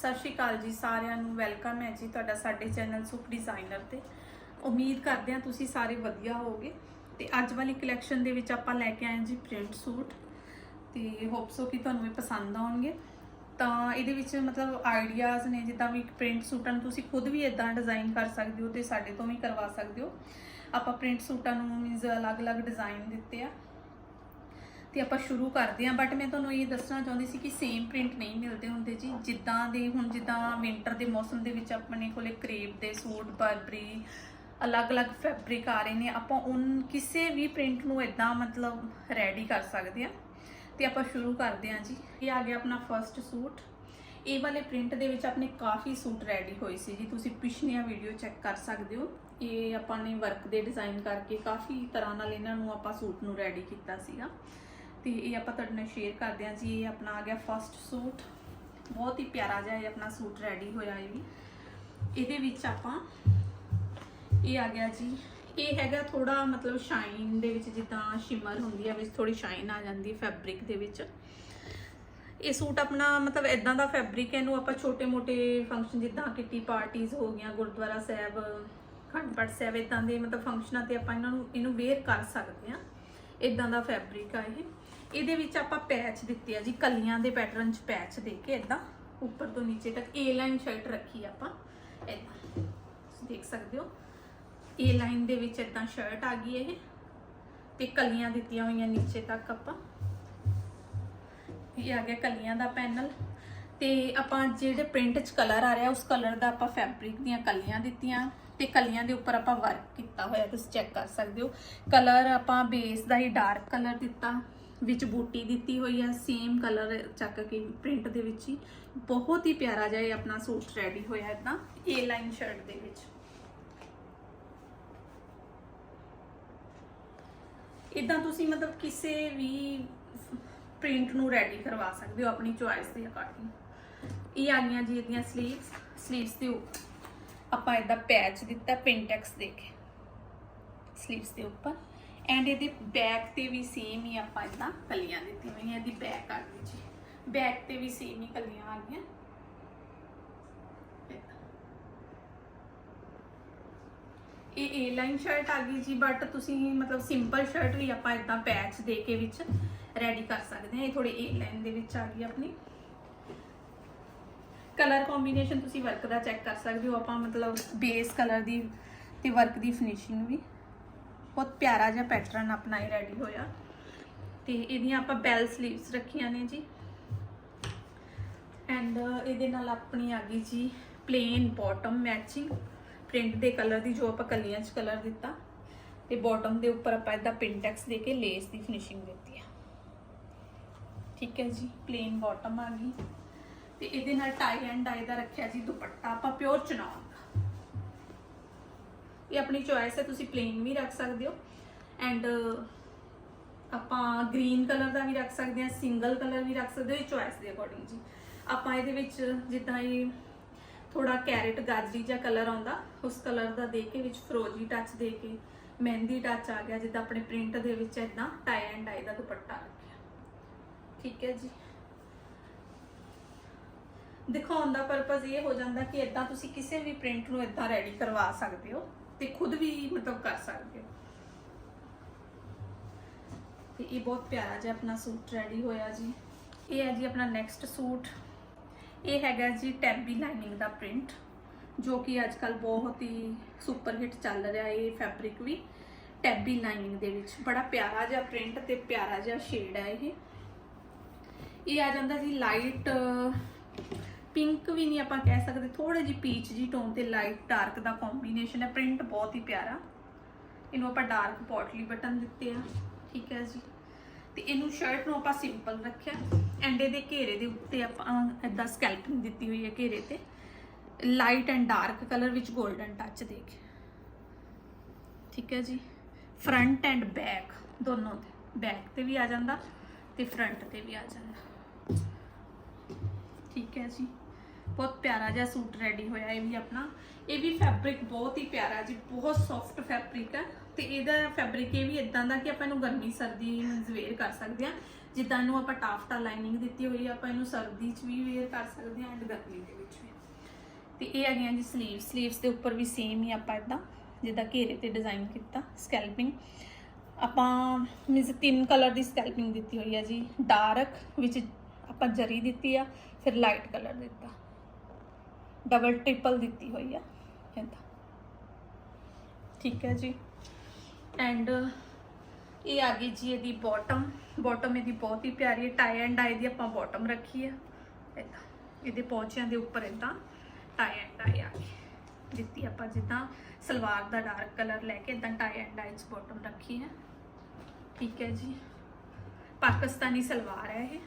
ਸਤਿ ਸ਼੍ਰੀ ਅਕਾਲ ਜੀ ਸਾਰਿਆਂ ਨੂੰ, ਵੈਲਕਮ ਹੈ ਜੀ ਤੁਹਾਡਾ ਸਾਡੇ ਚੈਨਲ ਸੁਖ ਡਿਜ਼ਾਈਨਰ ਤੇ। ਉਮੀਦ ਕਰਦੇ ਹਾਂ ਤੁਸੀਂ ਸਾਰੇ ਵਧੀਆ ਹੋਵੋਗੇ। ਤੇ ਅੱਜ ਵਾਲੀ ਕਲੈਕਸ਼ਨ ਦੇ ਵਿੱਚ ਆਪਾਂ ਲੈ ਕੇ ਆਏ ਜੀ ਪ੍ਰਿੰਟ ਸੂਟ ਤੇ ਹੋਪ ਸੋ ਕਿ ਤੁਹਾਨੂੰ ਇਹ ਪਸੰਦ ਆਉਣਗੇ। ਤਾਂ ਇਹਦੇ ਵਿੱਚ ਮਤਲਬ ਆਈਡੀਆਜ਼ ਨੇ, ਜਿੱਦਾਂ ਵੀ ਪ੍ਰਿੰਟ ਸੂਟਾਂ ਨੂੰ ਤੁਸੀਂ ਖੁਦ ਵੀ ਇਦਾਂ ਡਿਜ਼ਾਈਨ ਕਰ ਸਕਦੇ ਹੋ ਤੇ ਸਾਡੇ ਤੋਂ ਵੀ ਕਰਵਾ ਸਕਦੇ ਹੋ। ਆਪਾਂ ਪ੍ਰਿੰਟ ਸੂਟਾਂ ਨੂੰ ਮੀਨਸ ਅਲੱਗ-ਅਲੱਗ ਡਿਜ਼ਾਈਨ ਦਿੱਤੇ ਆ। ਤੇ ਆਪਾਂ ਸ਼ੁਰੂ ਕਰਦੇ ਹਾਂ ਬਟ ਮੈਂ ਤੁਹਾਨੂੰ ਇਹ ਦੱਸਣਾ ਚਾਹੁੰਦੀ ਸੀ ਕਿ ਸੇਮ ਪ੍ਰਿੰਟ ਨਹੀਂ ਮਿਲਦੇ ਹੁੰਦੇ ਜੀ। ਜਿੱਦਾਂ ਦੇ, ਹੁਣ ਜਿੱਦਾਂ ਵਿੰਟਰ ਦੇ ਮੌਸਮ ਦੇ ਵਿੱਚ ਆਪਣੇ ਕੋਲੇ ਕਰੇਪ ਦੇ ਸੂਟ ਬਰਬਰੀ ਅਲੱਗ-ਅਲੱਗ ਫੈਬਰਿਕ ਆ ਰਹੇ ਨੇ, ਆਪਾਂ ਉਨ, ਕਿਸੇ ਵੀ ਪ੍ਰਿੰਟ ਨੂੰ ਇਦਾਂ ਮਤਲਬ ਰੈਡੀ ਕਰ ਸਕਦੇ ਹਾਂ। ਤੇ ਆਪਾਂ ਸ਼ੁਰੂ ਕਰਦੇ ਹਾਂ ਜੀ। ਇਹ ਆ ਗਿਆ ਆਪਣਾ ਫਰਸਟ ਸੂਟ। ਇਹ ਵਾਲੇ ਪ੍ਰਿੰਟ ਦੇ ਵਿੱਚ ਆਪਣੇ ਕਾਫੀ ਸੂਟ ਰੈਡੀ ਹੋਏ ਸੀ ਜੀ। ਤੁਸੀਂ ਪਿਛਲੀਆਂ ਵੀਡੀਓ ਚੈੱਕ ਕਰ ਸਕਦੇ ਹੋ। ਇਹ ਆਪਾਂ ਨੇ ਵਰਕ ਦੇ ਡਿਜ਼ਾਈਨ ਕਰਕੇ ਕਾਫੀ ਤਰ੍ਹਾਂ ਨਾਲ ਇਹਨਾਂ ਨੂੰ ਆਪਾਂ ਸੂਟ ਨੂੰ ਰੈਡੀ ਕੀਤਾ ਸੀਗਾ। ਤੇ ਇਹ ਆਪਾਂ ਤੁਹਾਡੇ ਨਾਲ ਸ਼ੇਅਰ ਕਰਦੇ ਹਾਂ ਜੀ, ਇਹ ਆਪਣਾ ਆ ਗਿਆ ਫਸਟ ਸੂਟ ਬਹੁਤ ਹੀ ਪਿਆਰਾ ਜਿਹਾ ਇਹ ਆਪਣਾ ਸੂਟ ਰੈਡੀ ਹੋਇਆ ਇਹ ਵੀ। ਇਹਦੇ ਵਿੱਚ ਆਪਾਂ, ਇਹ ਆ ਗਿਆ ਜੀ, ਇਹ ਹੈਗਾ ਥੋੜਾ ਮਤਲਬ ਸ਼ਾਈਨ ਦੇ ਵਿੱਚ ਜਿੱਦਾਂ ਸ਼ਿਮਰ ਹੁੰਦੀ ਹੈ ਵਿੱਚ ਥੋੜੀ ਸ਼ਾਈਨ ਆ ਜਾਂਦੀ ਫੈਬਰਿਕ ਦੇ ਵਿੱਚ। ਇਹ ਸੂਟ ਆਪਣਾ ਮਤਲਬ ਇਦਾਂ ਦਾ ਫੈਬਰਿਕ ਹੈ ਇਹਨੂੰ ਆਪਾਂ ਛੋਟੇ-ਮੋਟੇ ਫੰਕਸ਼ਨ ਜਿੱਦਾਂ ਕਿੱਟੀ ਪਾਰਟੀਆਂ ਹੋ ਗਈਆਂ, ਗੁਰਦੁਆਰਾ ਸਾਹਿਬ, ਖੰਡ ਪਾਠ ਸਾਹਿਬ ਇਦਾਂ ਦੇ ਮਤਲਬ ਫੰਕਸ਼ਨਾਂ ਤੇ ਆਪਾਂ ਇਹਨਾਂ ਨੂੰ, ਇਹਨੂੰ ਵੇਅਰ ਕਰ ਸਕਦੇ ਹਾਂ। ਇਦਾਂ ਦਾ ਫੈਬਰਿਕ ਆ ਇਹ। ਇਹਦੇ ਵਿੱਚ ਆਪਾਂ ਪੈਚ ਦਿੱਤੇ ਆ ਜੀ, ਕਲੀਆਂ ਦੇ ਪੈਟਰਨ 'ਚ ਪੈਚ ਦੇ ਕੇ ਇਦਾਂ ਉੱਪਰ ਤੋਂ ਨੀਚੇ ਤੱਕ ਏ ਲਾਈਨ ਸ਼ਰਟ ਰੱਖੀ ਆਪਾਂ। ਇਦਾਂ ਤੁਸੀਂ ਦੇਖ ਸਕਦੇ ਹੋ। ਏ ਲਾਈਨ ਦੇ ਵਿੱਚ ਇਦਾਂ ਸ਼ਰਟ ਆ ਗਈ ਇਹ ਤੇ ਕਲੀਆਂ ਦਿੱਤੀਆਂ ਹੋਈਆਂ ਨੀਚੇ ਤੱਕ ਆਪਾਂ। ਇਹ ਆ ਗਿਆ ਕਲੀਆਂ ਦਾ ਪੈਨਲ ਤੇ ਆਪਾਂ ਜਿਹੜੇ ਪ੍ਰਿੰਟ 'ਚ ਕਲਰ ਆ ਰਿਹਾ, ਉਸ ਕਲਰ ਦਾ ਆਪਾਂ ਫੈਬਰਿਕ ਦੀਆਂ ਕਲੀਆਂ ਦਿੱਤੀਆਂ ਤੇ ਕਲੀਆਂ ਦੇ ਉੱਪਰ ਆਪਾਂ ਵਰਕ ਕੀਤਾ ਹੋਇਆ, ਤੁਸੀਂ ਚੈੱਕ ਕਰ ਸਕਦੇ ਹੋ। ਕਲਰ ਆਪਾਂ ਬੇਸ ਦਾ ਹੀ ਡਾਰਕ ਕਲਰ ਦਿੱਤਾ, ਵਿੱਚ ਬੂਟੀ ਦਿੱਤੀ ਹੋਈ ਆ ਸੇਮ ਕਲਰ ਚੱਕ ਕੇ ਪ੍ਰਿੰਟ ਦੇ ਵਿੱਚ ਹੀ। ਬਹੁਤ ਹੀ ਪਿਆਰਾ ਜਿਹਾ ਇਹ ਆਪਣਾ ਸੂਟ ਰੈਡੀ ਹੋਇਆ ਇਦਾਂ ਏ ਲਾਈਨ ਸ਼ਰਟ ਦੇ ਵਿੱਚ। ਇਦਾਂ ਤੁਸੀਂ ਮਤਲਬ ਕਿਸੇ ਵੀ ਪ੍ਰਿੰਟ ਨੂੰ ਰੈਡੀ ਕਰਵਾ ਸਕਦੇ ਹੋ, ਆਪਣੀ ਚੁਆਇਸ ਦੇ ਅਕੋਰਡਿੰਗ ਇਹ ਆ ਗਈਆਂ ਜੀ ਇਹਦੀਆਂ ਸਲੀਵਸ ਸਲੀਵਸ ਦੇ ਉੱਪਰ। ਆਪਾਂ ਇਹਦਾ ਪੈਚ ਦਿੱਤਾ ਪਿੰਟੈਕਸ ਦੇ ਕੇ। ਸਲੀਵਸ ਦੇ ਉੱਪਰ। ਐਂਡ ਇਹਦੇ ਬੈਕ ਤੇ ਵੀ ਸੇਮ ਹੀ ਆਪਾਂ ਇਦਾਂ ਕਲੀਆਂ ਦਿੱਤੀਆਂ ਹੋਈਆਂ, ਇਹਦੀ ਬੈਕ ਆ ਗਈ ਜੀ। ਬੈਕ ਤੇ ਵੀ ਸੇਮ ਹੀ ਕਲੀਆਂ ਆ ਗਈਆਂ। ਇਹ ਏ ਲਾਈਨ ਸ਼ਰਟ ਆ ਗਈ ਜੀ ਬਟ ਤੁਸੀਂ ਮਤਲਬ ਸਿੰਪਲ ਸ਼ਰਟ ਵੀ ਆਪਾਂ ਇਦਾਂ ਪੈਚ ਦੇ ਕੇ ਵਿੱਚ ਰੈਡੀ ਕਰ ਸਕਦੇ ਹਾਂ। ਇਹ ਥੋੜੀ ਏ ਲਾਈਨ ਦੇ ਵਿੱਚ ਆ ਗਈ ਆਪਣੀ। ਕਲਰ ਕੰਬੀਨੇਸ਼ਨ ਤੁਸੀਂ ਵਰਕ ਦਾ ਚੈੱਕ ਕਰ ਸਕਦੇ ਹੋ, ਆਪਾਂ ਮਤਲਬ ਬੇਸ ਕਲਰ ਦੀ ਤੇ ਵਰਕ ਦੀ ਫਿਨਿਸ਼ਿੰਗ ਵੀ। ਬਹੁਤ ਪਿਆਰਾ ਜਿਹਾ ਪੈਟਰਨ ਆਪਣਾ ਹੀ ਰੈਡੀ ਹੋਇਆ। ਤੇ ਇਹਦੀਆਂ ਆਪਾਂ ਬੈਲ ਸਲੀਵਸ ਰੱਖੀਆਂ ਨੇ ਜੀ। ਐਂਡ ਇਹਦੇ ਨਾਲ ਆਪਣੀ ਆ ਗਈ ਜੀ ਪਲੇਨ ਬਾਟਮ ਮੈਚਿੰਗ ਪ੍ਰਿੰਟ ਦੇ ਕਲਰ ਦੀ ਜੋ ਆਪਾਂ ਕਲੀਆਂ 'ਚ ਕਲਰ ਦਿੱਤਾ। ਤੇ ਬਾਟਮ ਦੇ ਉੱਪਰ ਆਪਾਂ ਇਹਦਾ ਪਿੰਟੈਕਸ ਦੇ ਕੇ ਲੇਸ ਦੀ ਫਿਨਿਸ਼ਿੰਗ ਦਿੱਤੀ ਆ। ਠੀਕ ਹੈ ਜੀ ਪਲੇਨ ਬਾਟਮ ਆ ਗਈ। ਤੇ ਇਹਦੇ ਨਾਲ ਟਾਈ ਐਂਡ ਡਾਈ ਦਾ ਰੱਖਿਆ ਜੀ ਦੁਪੱਟਾ, ਆਪਾਂ ਪਿਓਰ ਚਨਾਉਣ ਦਾ। ਇਹ ਆਪਣੀ ਚੋਇਸ ਹੈ, ਤੁਸੀਂ ਪਲੇਨ ਵੀ ਰੱਖ ਸਕਦੇ ਹੋ ਐਂਡ ਆਪਾਂ ਗ੍ਰੀਨ ਕਲਰ ਦਾ ਵੀ ਰੱਖ ਸਕਦੇ ਹਾਂ ਸਿੰਗਲ ਕਲਰ ਵੀ ਰੱਖ ਸਕਦੇ ਹੋ, ਇਹ ਚੋਇਸ ਦੇ ਅਕੋਰਡਿੰਗ ਜੀ। ਆਪਾਂ ਇਹਦੇ ਵਿੱਚ ਜਿੱਦਾਂ ਇਹ ਥੋੜਾ ਕੈਰਟ ਗਾਜਰੀ ਜਿਹਾ ਕਲਰ ਆਉਂਦਾ, ਉਸ ਕਲਰ ਦਾ ਦੇ ਕੇ ਵਿੱਚ ਫਰੋਜੀ ਟੱਚ ਦੇ ਕੇ, ਮਹਿੰਦੀ ਟੱਚ ਆ ਗਿਆ, ਜਿੱਦਾਂ ਆਪਣੇ ਪ੍ਰਿੰਟ ਦੇ ਵਿੱਚ ਇਦਾਂ ਟਾਈ ਐਂਡ ਡਾਈ ਦਾ ਦੁਪੱਟਾ ਰੱਖਿਆ। ਠੀਕ ਹੈ ਜੀ। ਦਿਖਾਉਣ ਦਾ ਪਰਪਸ ਇਹ ਹੋ ਜਾਂਦਾ ਕਿ ਇਦਾਂ ਤੁਸੀਂ ਕਿਸੇ ਵੀ ਪ੍ਰਿੰਟ ਨੂੰ ਇਦਾਂ ਰੈਡੀ ਕਰਵਾ ਸਕਦੇ ਹੋ ਤੇ ਖੁਦ ਵੀ ਮਤਲਬ ਕਰ ਸਕਦੇ ਹੋ। ਤੇ ਇਹ ਬਹੁਤ ਪਿਆਰਾ ਜਿਹਾ ਆਪਣਾ ਸੂਟ ਰੈਡੀ ਹੋਇਆ ਜੀ। ਇਹ ਹੈ ਜੀ ਆਪਣਾ ਨੈਕਸਟ ਸੂਟ। ਇਹ ਹੈਗਾ ਜੀ ਟੈਬੀ ਲਾਈਨਿੰਗ ਦਾ ਪ੍ਰਿੰਟ ਜੋ ਕਿ ਅੱਜ ਕੱਲ ਬਹੁਤ ਹੀ ਸੁਪਰ ਹਿੱਟ ਚੱਲ ਰਿਹਾ ਇਹ ਫੈਬਰਿਕ ਵੀ। ਟੈਬੀ ਲਾਈਨਿੰਗ ਦੇ ਵਿੱਚ। ਬੜਾ ਪਿਆਰਾ ਜਿਹਾ ਪ੍ਰਿੰਟ ਤੇ ਪਿਆਰਾ ਜਿਹਾ ਸ਼ੇਡ ਹੈ ਇਹ। ਇਹ ਆ ਜਾਂਦਾ ਜੀ ਲਾਈਟ ਪਿੰਕ ਵੀ ਨਹੀਂ ਆਪਾਂ ਕਹਿ ਸਕਦੇ ਥੋੜੇ ਜਿਹੀ ਪੀਚ ਜੀ ਟੋਨ ਤੇ ਲਾਈਟ ਡਾਰਕ ਦਾ ਕੰਬੀਨੇਸ਼ਨ ਹੈ ਪ੍ਰਿੰਟ ਬਹੁਤ ਹੀ ਪਿਆਰਾ। ਇਹਨੂੰ ਆਪਾਂ ਡਾਰਕ ਪੋਟਲੀ ਬਟਨ ਦਿੱਤੇ ਆ, ਠੀਕ ਹੈ ਜੀ। ਤੇ ਇਹਨੂੰ ਸ਼ਰਟ ਨੂੰ ਆਪਾਂ ਸਿੰਪਲ ਰੱਖਿਆ। ਐਂਡੇ ਦੇ ਘੇਰੇ ਦੇ ਉੱਤੇ ਆਪਾਂ ਇਦਾਂ ਸਕੈਲਪਿੰਗ ਦਿੱਤੀ ਹੋਈ ਹੈ ਘੇਰੇ ਤੇ। ਲਾਈਟ ਐਂਡ ਡਾਰਕ ਕਲਰ ਵਿੱਚ 골ਡਨ ਟੱਚ ਦੇ ਕੇ ਠੀਕ ਹੈ ਜੀ। ਫਰੰਟ ਐਂਡ ਬੈਕ ਦੋਨੋਂ ਤੇ ਬੈਕ ਤੇ ਵੀ ਆ ਜਾਂਦਾ ਤੇ ਫਰੰਟ ਤੇ ਵੀ ਆ ਜਾਂਦਾ। ਠੀਕ ਹੈ ਜੀ। ਬਹੁਤ ਪਿਆਰਾ ਜਿਹਾ ਸੂਟ ਰੈਡੀ ਹੋਇਆ ਇਹ ਵੀ ਆਪਣਾ। ਇਹ ਵੀ ਫੈਬਰਿਕ ਬਹੁਤ ਹੀ ਪਿਆਰਾ ਜੀ, ਬਹੁਤ ਸੌਫਟ ਫੈਬਰਿਕ ਹੈ। ਤੇ ਇਹਦਾ ਫੈਬਰਿਕ ਇਹ ਵੀ ਇਦਾਂ ਦਾ ਕਿ ਆਪਾਂ ਇਹਨੂੰ ਗਰਮੀ ਸਰਦੀ ਮੀਨਸ ਵੇਅਰ ਕਰ ਸਕਦੇ ਆ ਜਿੱਦਾਂ ਇਹਨੂੰ ਆਪਾਂ ਟਾਫਟਾ ਲਾਈਨਿੰਗ ਦਿੱਤੀ ਹੋਈ ਆ ਆਪਾਂ ਇਹਨੂੰ ਸਰਦੀ 'ਚ ਵੀ ਵੇਅਰ ਕਰ ਸਕਦੇ ਹਾਂ ਐਂਡ ਗਰਮੀ ਦੇ ਵਿੱਚ ਵੀ। ਤੇ ਇਹ ਆ ਗਈਆਂ ਜੀ ਸਲੀਵ ਸਲੀਵਸ ਦੇ ਉੱਪਰ ਵੀ ਸੇਮ ਹੀ ਆਪਾਂ ਇਦਾਂ ਜਿੱਦਾਂ ਘੇਰੇ ਤੇ ਡਿਜ਼ਾਈਨ ਕੀਤਾ ਸਕੈਲਪਿੰਗ ਆਪਾਂ ਮੀਨਸ ਤਿੰਨ ਕਲਰ ਦੀ ਸਕੈਲਪਿੰਗ ਦਿੱਤੀ ਹੋਈ ਆ ਜੀ। ਡਾਰਕ ਵਿੱਚ ਆਪਾਂ ਜਰੀ ਦਿੱਤੀ ਆ, ਫਿਰ ਲਾਈਟ ਕਲਰ ਦਿੱਤਾ। ਡਬਲ ਟ੍ਰਿਪਲ ਦਿੱਤੀ ਹੋਈ ਆ। ਇਦਾਂ ਠੀਕ ਹੈ ਜੀ। ਐਂਡ ਇਹ ਆ ਗਈ ਜੀ ਇਹਦੀ ਬਾਟਮ ਬਾਟਮ ਇਹਦੀ ਬਹੁਤ ਹੀ ਪਿਆਰੀ ਹੈ। ਟਾਈ ਐਂਡ ਡਾਈ ਦੀ ਆਪਾਂ ਬਾਟਮ ਰੱਖੀ ਹੈ ਇਦਾਂ ਇਹਦੇ ਪੌਂਚਿਆਂ ਦੇ ਉੱਪਰ ਇਦਾਂ ਟਾਈ ਐਂਡ ਡਾਈ ਆ ਗਈ। ਦਿੱਤੀ ਆਪਾਂ ਜਿੱਦਾਂ ਸਲਵਾਰ ਦਾ ਡਾਰਕ ਕਲਰ ਲੈ ਕੇ ਇਦਾਂ ਟਾਈ ਐਂਡ ਡਾਈ ਚ ਬਾਟਮ ਰੱਖੀ ਹੈ। ਠੀਕ ਹੈ ਜੀ। ਪਾਕਿਸਤਾਨੀ ਸਲਵਾਰ ਹੈ ਇਹ।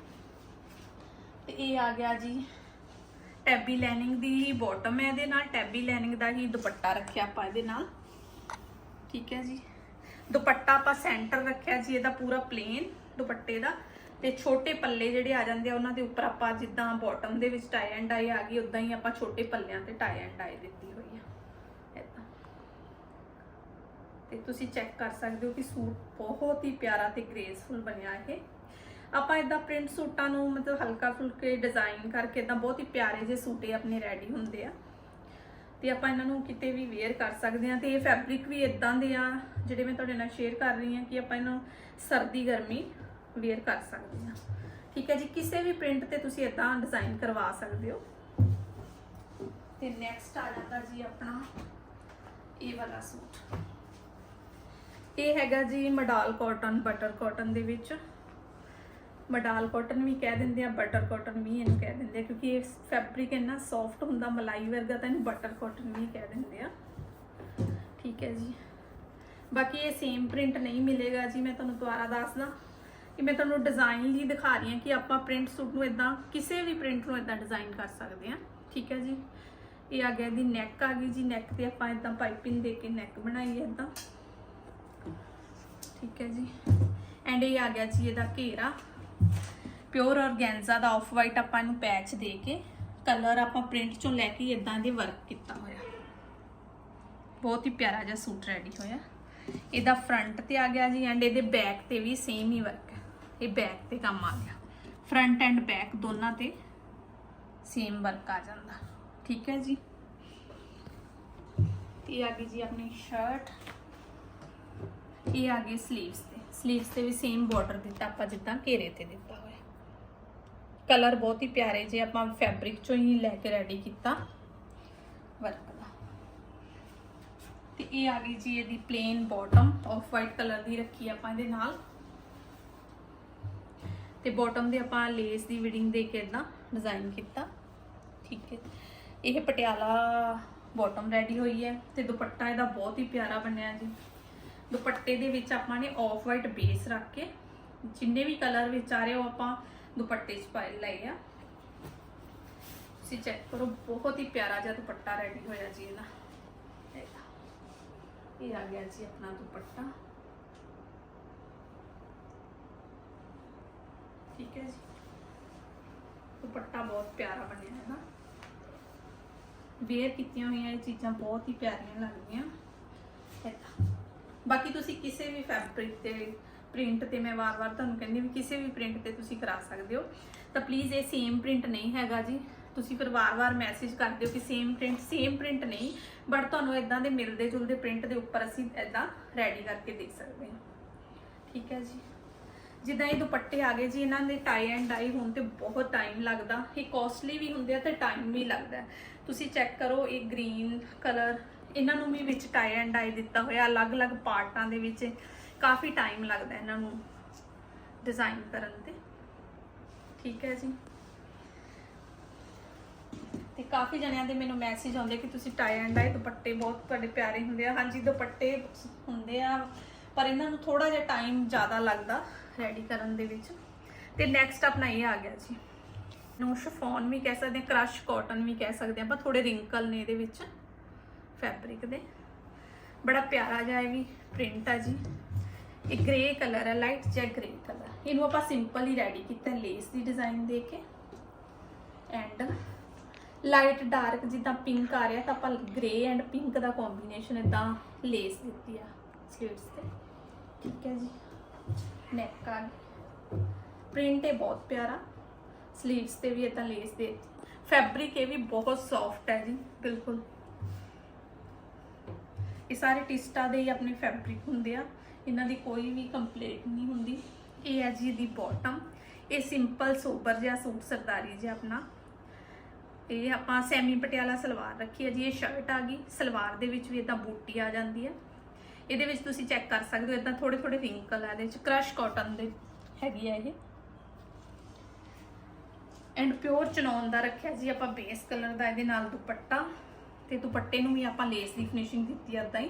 ਤੇ ਇਹ ਆ ਗਿਆ ਜੀ ਟੈਬੀ ਲੈਨਿੰਗ ਦੀ ਬਾਟਮ ਹੈ ਇਹਦੇ ਨਾਲ, ਟੈਬੀ ਲੈਨਿੰਗ ਦਾ ਹੀ ਦੁਪੱਟਾ ਰੱਖਿਆ ਆਪਾਂ ਇਹਦੇ ਨਾਲ। ਠੀਕ ਹੈ ਜੀ। ਦੁਪੱਟਾ ਆਪਾਂ ਸੈਂਟਰ ਰੱਖਿਆ ਜੀ, ਇਹਦਾ ਪੂਰਾ ਪਲੇਨ ਦੁਪੱਟੇ ਦਾ। ਤੇ ਛੋਟੇ ਪੱਲੇ ਜਿਹੜੇ ਆ ਜਾਂਦੇ ਆ, ਉਹਨਾਂ ਦੇ ਉੱਪਰ ਆਪਾਂ ਜਿੱਦਾਂ ਬਾਟਮ ਦੇ ਵਿੱਚ ਟਾਈ ਐਂਡ ਡਾਈ ਆ ਗਈ ਉਦਾਂ ਹੀ ਆਪਾਂ ਛੋਟੇ ਪੱਲਿਆਂ ਤੇ ਟਾਈ ਐਂਡ ਡਾਈ ਦਿੱਤੀ ਹੋਈ ਆ। ਏਦਾਂ। ਤੇ ਤੁਸੀਂ ਚੈੱਕ ਕਰ ਸਕਦੇ ਹੋ ਕਿ ਸੂਟ ਬਹੁਤ ਹੀ ਪਿਆਰਾ ਤੇ ਗ੍ਰੇਸਫੁਲ ਬਣਿਆ ਇਹ। ਆਪਾਂ ਇਦਾਂ ਪ੍ਰਿੰਟ ਸੂਟਾਂ ਨੂੰ ਮਤਲਬ ਹਲਕਾ ਫੁਲਕੇ ਡਿਜ਼ਾਈਨ ਕਰਕੇ ਇਦਾਂ ਬਹੁਤ ਹੀ ਪਿਆਰੇ ਜਿਹੇ ਸੂਟੇ ਆਪਣੇ ਰੈਡੀ ਹੁੰਦੇ ਆ। ਤੇ ਆਪਾਂ ਇਹਨਾਂ ਨੂੰ ਕਿਤੇ ਵੀ ਵੇਅਰ ਕਰ ਸਕਦੇ ਹਾਂ ਤੇ ਇਹ ਫੈਬਰਿਕ ਵੀ ਇਦਾਂ ਦੇ ਆ ਜਿਹੜੇ ਮੈਂ ਤੁਹਾਡੇ ਨਾਲ ਸ਼ੇਅਰ ਕਰ ਰਹੀ ਹਾਂ ਕਿ ਆਪਾਂ ਇਹਨੂੰ ਸਰਦੀ ਗਰਮੀ ਵੇਅਰ ਕਰ ਸਕਦੇ ਹਾਂ। ਠੀਕ ਹੈ ਜੀ, ਕਿਸੇ ਵੀ ਪ੍ਰਿੰਟ ਤੇ ਤੁਸੀਂ ਇਦਾਂ ਡਿਜ਼ਾਈਨ ਕਰਵਾ ਸਕਦੇ ਹੋ। ਤੇ ਨੈਕਸਟ ਆ ਜਾਂਦਾ ਜੀ ਆਪਣਾ ਇਹ ਵਾਲਾ ਸੂਟ। ਇਹ ਹੈਗਾ ਜੀ ਮਡਾਲ ਕਾਟਨ ਬਟਰ ਕਾਟਨ ਦੇ ਵਿੱਚ। ਮਡਾਲ ਕਾਟਨ ਵੀ ਕਹਿ ਦਿੰਦੇ ਆ ਬਟਰ ਕਾਟਨ ਵੀ ਇਹਨੂੰ ਕਹਿ ਦਿੰਦੇ ਆ ਕਿਉਂਕਿ ਇਹ ਫੈਬਰਿਕ ਇੰਨਾ ਸੌਫਟ ਹੁੰਦਾ, ਮਲਾਈ ਵਰਗਾ, ਤਾਂ ਇਹਨੂੰ ਬਟਰ ਕਾਟਨ ਵੀ ਕਹਿ ਦਿੰਦੇ ਆ ਠੀਕ ਹੈ ਜੀ। ਬਾਕੀ ਇਹ ਸੇਮ ਪ੍ਰਿੰਟ ਨਹੀਂ ਮਿਲੇਗਾ ਜੀ, ਮੈਂ ਤੁਹਾਨੂੰ ਦੁਬਾਰਾ ਦੱਸਦਾ ਕਿ ਮੈਂ ਤੁਹਾਨੂੰ ਡਿਜ਼ਾਈਨ ਲਈ ਦਿਖਾ ਰਹੀ ਹਾਂ ਕਿ ਆਪਾਂ ਪ੍ਰਿੰਟ ਸੂਟ ਨੂੰ ਇਦਾਂ ਕਿਸੇ ਵੀ ਪ੍ਰਿੰਟ ਨੂੰ ਇਦਾਂ ਡਿਜ਼ਾਈਨ ਕਰ ਸਕਦੇ ਹਾਂ। ਠੀਕ ਹੈ ਜੀ। ਇਹ ਆ ਗਿਆ ਦੀ ਨੈਕ ਆ ਗਈ ਜੀ ਨੈਕ ਤੇ ਆਪਾਂ ਇਦਾਂ ਪਾਈਪਿੰਗ ਦੇ ਕੇ ਨੈਕ ਬਣਾਈ ਹੈ ਇਦਾਂ ਠੀਕ ਹੈ ਜੀ। ਐਂਡ ਇਹ ਆ ਗਿਆ ਜੀ ਇਹਦਾ ਘੇਰਾ। ਪਿਓਰ ਔਰਗੈਂਜ਼ਾ ਦਾ ਆਫ ਵਾਈਟ ਆਪਾਂ ਇਹਨੂੰ ਪੈਚ ਦੇ ਕੇ ਕਲਰ ਆਪਾਂ ਪ੍ਰਿੰਟ ਚੋਂ ਲੈ ਕੇ ਇਦਾਂ ਦੇ ਵਰਕ ਕੀਤਾ ਹੋਇਆ। ਬਹੁਤ ਹੀ ਪਿਆਰਾ ਜਿਹਾ ਸੂਟ ਰੈਡੀ ਹੋਇਆ। ਇਹਦਾ ਫਰੰਟ ਤੇ ਆ ਗਿਆ ਜੀ ਐਂਡ ਇਹਦੇ ਬੈਕ ਤੇ ਵੀ ਸੇਮ ਹੀ ਵਰਕ ਹੈ ਇਹ ਬੈਕ ਤੇ ਕੰਮ ਆ ਗਿਆ। ਫਰੰਟ ਐਂਡ ਬੈਕ ਦੋਨਾਂ ਤੇ ਸੇਮ ਵਰਕ ਆ ਜਾਂਦਾ। ਠੀਕ ਹੈ ਜੀ? ਇਹ ਆ ਗਈ ਜੀ ਆਪਣੀ ਸ਼ਰਟ ਇਹ ਆ ਗਈ ਸਲੀਵਸ ਸਲੀਵਸ ਤੇ ਵੀ ਸੇਮ ਬਾਰਡਰ ਦਿੱਤਾ, ਆਪਾਂ ਜਿੱਦਾਂ ਘੇਰੇ ਤੇ ਦਿੱਤਾ ਹੋਇਆ। ਕਲਰ ਬਹੁਤ ਹੀ ਪਿਆਰੇ ਜੇ ਆਪਾਂ ਫੈਬਰਿਕ ਚੋਂ ਹੀ ਲੈ ਕੇ ਰੈਡੀ ਕੀਤਾ। ਵਰਕ ਦਾ। ਤੇ ਇਹ ਆ ਗਈ ਜੀ ਇਹਦੀ plain bottom off white colour ਦੀ ਰੱਖੀ ਆਪਾਂ ਇਹਦੇ ਨਾਲ। ਤੇ ਬਾਟਮ ਦੇ ਆਪਾਂ ਲੇਸ ਦੀ ਵਿਡਿੰਗ ਦੇ ਕੇ ਇਦਾਂ ਡਿਜ਼ਾਈਨ ਕੀਤਾ। ਠੀਕ ਹੈ। ਇਹ ਪਟਿਆਲਾ ਬਾਟਮ ਰੈਡੀ ਹੋਈ ਹੈ ਤੇ ਦੁਪੱਟਾ ਇਹਦਾ ਬਹੁਤ ਹੀ ਪਿਆਰਾ ਬਣਿਆ ਜੀ। ਦੁਪੱਟੇ ਦੇ ਵਿੱਚ ਆਪਾਂ ਨੇ ਆਫ ਵਾਈਟ ਬੇਸ ਰੱਖ ਕੇ ਜਿੰਨੇ ਵੀ ਕਲਰ ਵਿੱਚ ਆ ਰਹੇ ਉਹ ਆਪਾਂ ਦੁਪੱਟੇ 'ਚ ਪਾਏ, ਲਏ ਆ। ਤੁਸੀਂ ਚੈੱਕ ਕਰੋ, ਬਹੁਤ ਹੀ ਪਿਆਰਾ ਜਿਹਾ ਦੁਪੱਟਾ ਰੈਡੀ ਹੋਇਆ ਜੀ ਇਹਦਾ। ਇਹ ਆ ਗਿਆ ਜੀ ਆਪਣਾ ਦੁਪੱਟਾ। ਠੀਕ ਹੈ ਜੀ। ਦੁਪੱਟਾ ਬਹੁਤ ਪਿਆਰਾ ਬਣਿਆ ਹੈ ਨਾ। ਵੇਅਰ ਕੀਤੀਆਂ ਹੋਈਆਂ ਇਹ ਚੀਜ਼ਾਂ ਬਹੁਤ ਹੀ ਪਿਆਰੀਆਂ ਲੱਗਦੀਆਂ। ਏਦਾਂ ਬਾਕੀ ਤੁਸੀਂ ਕਿਸੇ ਵੀ ਫੈਬਰਿਕ ਤੇ ਪ੍ਰਿੰਟ ਤੇ ਮੈਂ ਵਾਰ-ਵਾਰ ਤੁਹਾਨੂੰ ਕਹਿੰਦੀ ਵੀ ਕਿਸੇ ਵੀ ਪ੍ਰਿੰਟ ਤੇ ਤੁਸੀਂ ਕਰਾ ਸਕਦੇ ਹੋ। ਤਾਂ ਪਲੀਜ਼ ਇਹ ਸੇਮ ਪ੍ਰਿੰਟ ਨਹੀਂ ਹੈਗਾ ਜੀ। ਤੁਸੀਂ ਫਿਰ ਵਾਰ-ਵਾਰ ਮੈਸੇਜ ਕਰਦੇ ਹੋ ਕਿ ਸੇਮ ਪ੍ਰਿੰਟ ਸੇਮ ਪ੍ਰਿੰਟ ਨਹੀਂ ਬਟ ਤੁਹਾਨੂੰ ਇਦਾਂ ਦੇ ਮਿਲਦੇ ਜੁਲਦੇ ਪ੍ਰਿੰਟ ਦੇ ਉੱਪਰ ਅਸੀਂ ਇਦਾਂ ਰੈਡੀ ਕਰਕੇ ਦੇ ਸਕਦੇ ਹਾਂ। ਠੀਕ ਹੈ ਜੀ। ਜਿੱਦਾਂ ਇਹ ਦੁਪੱਟੇ ਆ ਗਏ ਜੀ, ਇਹਨਾਂ ਦੇ ਟਾਈ ਐਂਡ ਡਾਈ ਹੋਣ ਤੇ ਬਹੁਤ ਟਾਈਮ ਲੱਗਦਾ। ਇਹ ਕੋਸਟਲੀ ਵੀ ਹੁੰਦੇ ਆ ਤੇ ਟਾਈਮ ਵੀ ਲੱਗਦਾ। ਤੁਸੀਂ ਚੈੱਕ ਕਰੋ, ਇਹ ਗ੍ਰੀਨ ਕਲਰ ਇਹਨਾਂ ਨੂੰ ਵੀ ਵਿੱਚ ਟਾਈ ਐਂਡ ਡਾਈ ਦਿੱਤਾ ਹੋਇਆ, ਅਲੱਗ-ਅਲੱਗ ਪਾਰਟਾਂ ਦੇ ਵਿੱਚ। ਕਾਫੀ ਟਾਈਮ ਲੱਗਦਾ ਇਹਨਾਂ ਨੂੰ ਡਿਜ਼ਾਈਨ ਕਰਨ ਤੇ। ਠੀਕ ਹੈ ਜੀ। ਤੇ ਕਾਫੀ ਜਣਿਆਂ ਦੇ ਮੈਨੂੰ ਮੈਸੇਜ ਆਉਂਦੇ ਕਿ ਤੁਸੀਂ ਟਾਈ ਐਂਡ ਡਾਈ ਦੁਪੱਟੇ ਬਹੁਤ ਤੁਹਾਡੇ ਪਿਆਰੇ ਹੁੰਦੇ ਆ। ਹਾਂਜੀ, ਦੁਪੱਟੇ ਹੁੰਦੇ ਆ, ਪਰ ਇਹਨਾਂ ਨੂੰ ਥੋੜਾ ਜਿਹਾ ਟਾਈਮ ਜ਼ਿਆਦਾ ਲੱਗਦਾ ਰੈਡੀ ਕਰਨ ਦੇ ਵਿੱਚ। ਤੇ ਨੈਕਸਟ ਆਪਣਾ ਇਹ ਆ ਗਿਆ ਜੀ। ਨੂੰ ਸ਼ਿਫੋਨ ਵੀ ਕਹਿ ਸਕਦੇ ਆ ਕ੍ਰਸ਼ ਕਾਟਨ ਵੀ ਕਹਿ ਸਕਦੇ ਆ ਪਰ ਥੋੜੇ ਰਿੰਕਲ ਨੇ ਇਹਦੇ ਵਿੱਚ। ਫੈਬਰਿਕ ਦੇ। ਬੜਾ ਪਿਆਰਾ ਜਿਹਾ ਇਹ ਵੀ ਪ੍ਰਿੰਟ ਆ ਜੀ। ਇਹ ਗ੍ਰੇ ਕਲਰ ਹੈ ਲਾਈਟ ਜਿਹਾ ਗ੍ਰੇ ਕਲਰ ਇਹਨੂੰ ਆਪਾਂ ਸਿੰਪਲ ਹੀ ਰੈਡੀ ਕੀਤਾ ਲੇਸ ਦੀ ਡਿਜ਼ਾਈਨ ਦੇ ਕੇ। ਐਂਡ ਲਾਈਟ ਡਾਰਕ ਜਿੱਦਾਂ ਪਿੰਕ ਆ ਰਿਹਾ, ਤਾਂ ਆਪਾਂ ਗ੍ਰੇ ਐਂਡ ਪਿੰਕ ਦਾ ਕੰਬੀਨੇਸ਼ਨ ਇਦਾਂ ਲੇਸ ਦਿੱਤੀ ਆ ਸਲੀਵਸ ਤੇ। ਠੀਕ ਹੈ ਜੀ। ਨੈਕ ਆ ਪ੍ਰਿੰਟ ਇਹ ਬਹੁਤ ਪਿਆਰਾ। ਸਲੀਵਸ ਤੇ ਵੀ ਇਦਾਂ ਲੇਸ ਦੇ ਫੈਬਰਿਕ ਇਹ ਵੀ ਬਹੁਤ ਸੌਫਟ ਹੈ ਜੀ, ਬਿਲਕੁਲ। ਇਹ ਸਾਰੇ ਟਿਸਟਾ ਦੇ ਹੀ ਆਪਣੇ ਫੈਬਰਿਕ ਹੁੰਦੇ ਆ। ਇਹਨਾਂ ਦੀ ਕੋਈ ਵੀ ਕੰਪਲੇਂਟ ਨਹੀਂ ਹੁੰਦੀ। ਇਹ ਹੈ ਜੀ ਇਹਦੀ ਬਾਟਮ ਇਹ ਸਿੰਪਲ ਸੋਬਰ ਜਿਹਾ ਸੂਟ ਸਰਦਾਰੀ ਜਿਹਾ ਆਪਣਾ। ਇਹ ਆਪਾਂ ਸੈਮੀ ਪਟਿਆਲਾ ਸਲਵਾਰ ਰੱਖੀ ਹੈ ਜੀ, ਇਹ ਸ਼ਰਟ ਆ ਗਈ। ਸਲਵਾਰ ਦੇ ਵਿੱਚ ਵੀ ਇਦਾਂ ਬੂਟੀ ਆ ਜਾਂਦੀ ਹੈ। ਇਹਦੇ ਵਿੱਚ ਤੁਸੀਂ ਚੈੱਕ ਕਰ ਸਕਦੇ ਹੋ ਇਦਾਂ ਥੋੜੇ ਥੋੜੇ ਰਿੰਕਲ ਆ ਇਹਦੇ ਵਿੱਚ। ਕ੍ਰਸ਼ ਕਾਟਨ ਦੇ ਹੈਗੀ ਆ ਇਹ। ਐਂਡ ਪਿਓਰ ਚਨੌਨ ਦਾ ਰੱਖਿਆ ਜੀ, ਆਪਾਂ ਬੇਸ ਕਲਰ ਦਾ ਇਹਦੇ ਨਾਲ ਦੁਪੱਟਾ। ਤੇ ਦੁਪੱਟੇ ਨੂੰ ਵੀ ਆਪਾਂ ਲੇਸ ਦੀ ਫਿਨਿਸ਼ਿੰਗ ਦਿੱਤੀ ਆ ਏਦਾਂ ਹੀ।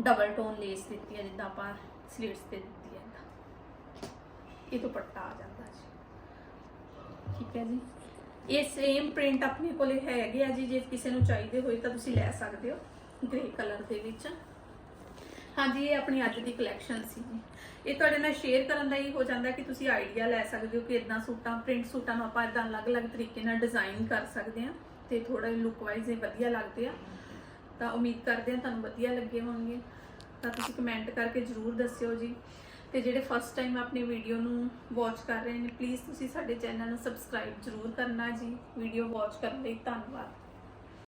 ਡਬਲ ਟੋਨ ਲੇਸ ਦਿੱਤੀ ਆ, ਜਿੱਦਾਂ ਆਪਾਂ ਸਲੀਟਸ ਤੇ ਦਿੱਤੀ ਆ ਇਹ ਦੁਪੱਟਾ ਆ ਜਾਂਦਾ ਜੀ। ਠੀਕ ਹੈ ਜੀ। ਇਹ ਸੇਮ ਪ੍ਰਿੰਟ ਆਪਣੇ ਕੋਲੇ ਹੈਗੇ ਆ ਜੀ, ਜੇ ਕਿਸੇ ਨੂੰ ਚਾਹੀਦੇ ਹੋਏ ਤਾਂ ਤੁਸੀਂ ਲੈ ਸਕਦੇ ਹੋ ਗ੍ਰੇ ਕਲਰ ਦੇ ਵਿੱਚ। ਹਾਂਜੀ, ਇਹ ਆਪਣੀ ਅੱਜ ਦੀ ਕਲੈਕਸ਼ਨ ਸੀ ਜੀ। ਇਹ ਤੁਹਾਡੇ ਨਾਲ ਸ਼ੇਅਰ ਕਰਨ ਦਾ ਹੀ ਹੋ ਜਾਂਦਾ ਕਿ ਤੁਸੀਂ ਆਈਡੀਆ ਲੈ ਸਕਦੇ ਹੋ ਕਿ ਇਦਾਂ ਸੂਟਾਂ ਪ੍ਰਿੰਟ ਸੂਟਾਂ ਨੂੰ ਆਪਾਂ ਇਦਾਂ ਅਲੱਗ-ਅਲੱਗ ਤਰੀਕੇ ਨਾਲ ਡਿਜ਼ਾਈਨ ਕਰ ਸਕਦੇ ਹਾਂ। ਤੇ ਥੋੜਾ ਲੁੱਕ ਵਾਈਜ਼ ਇਹ ਵਧੀਆ ਲੱਗਦੇ ਆ। ਤਾਂ ਉਮੀਦ ਕਰਦੇ ਹਾਂ ਤੁਹਾਨੂੰ ਵਧੀਆ ਲੱਗੇ ਹੋਣਗੇ। ਤਾਂ ਤੁਸੀਂ ਕਮੈਂਟ ਕਰਕੇ ਜਰੂਰ ਦੱਸਿਓ ਜੀ। ਤੇ ਜਿਹੜੇ ਫਸਟ ਟਾਈਮ ਆਪਣੀ ਵੀਡੀਓ ਨੂੰ ਵਾਚ ਕਰ ਰਹੇ ਨੇ ਪਲੀਜ਼ ਤੁਸੀਂ ਸਾਡੇ ਚੈਨਲ ਨੂੰ ਸਬਸਕ੍ਰਾਈਬ ਜਰੂਰ ਕਰਨਾ ਜੀ। ਵੀਡੀਓ ਵਾਚ ਕਰਨ ਲਈ ਧੰਨਵਾਦ।